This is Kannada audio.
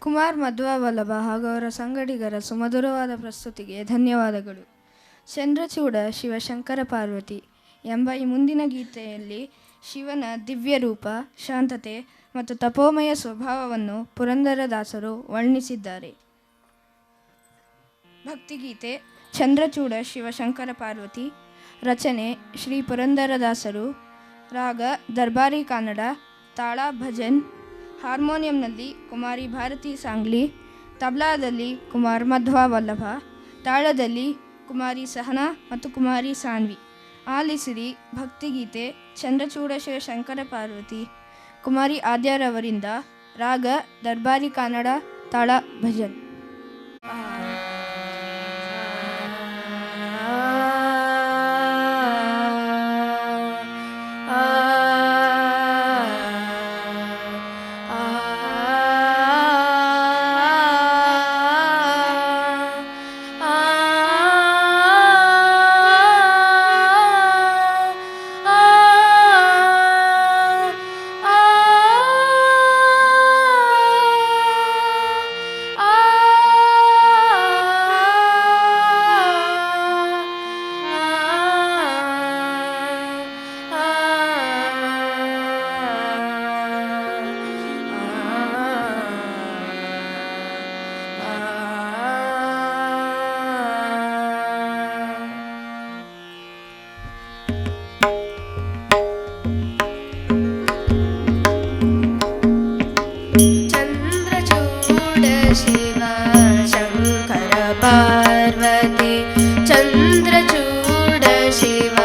ಕುಮಾರ್ ಮಧ್ವಾ ವಲ್ಲಭ ಹಾಗೂ ಅವರ ಸಂಗಡಿಗರ ಸುಮಧುರವಾದ ಪ್ರಸ್ತುತಿಗೆ ಧನ್ಯವಾದಗಳು. ಚಂದ್ರಚೂಡ ಶಿವಶಂಕರ ಪಾರ್ವತಿ ಎಂಬ ಈ ಮುಂದಿನ ಗೀತೆಯಲ್ಲಿ ಶಿವನ ದಿವ್ಯ ರೂಪ, ಶಾಂತತೆ ಮತ್ತು ತಪೋಮಯ ಸ್ವಭಾವವನ್ನು ಪುರಂದರದಾಸರು ವರ್ಣಿಸಿದ್ದಾರೆ. ಭಕ್ತಿಗೀತೆ ಚಂದ್ರಚೂಡ ಶಿವಶಂಕರ ಪಾರ್ವತಿ, ರಚನೆ ಶ್ರೀ ಪುರಂದರದಾಸರು, ರಾಗ, ದರ್ಬಾರಿ ಕನ್ನಡ, ತಾಳ ಭಜನ್ ಹಾರ್ಮೋನಿಯಂನಲ್ಲಿ ಕುಮಾರಿ ಭಾರತಿ ಸಾಂಗ್ಲಿ, ತಬ್ಲಾದಲ್ಲಿ ಕುಮಾರ್ ಮಧ್ವಾ ವಲ್ಲಭ, ತಾಳದಲ್ಲಿ ಕುಮಾರಿ ಸಹನಾ ಮತ್ತು ಕುಮಾರಿ ಸಾನ್ವಿ. ಆಲಿಸಿರಿ ಭಕ್ತಿಗೀತೆ ಚಂದ್ರಚೂಡ ಶಂಕರ ಪಾರ್ವತಿ, ಕುಮಾರಿ ಆದ್ಯಾರವರಿಂದ ರಾಗ, ದರ್ಬಾರಿ ಕನ್ನಡ, ತಾಳ ಭಜನ್. पार्वती चन्द्रचूडशिव।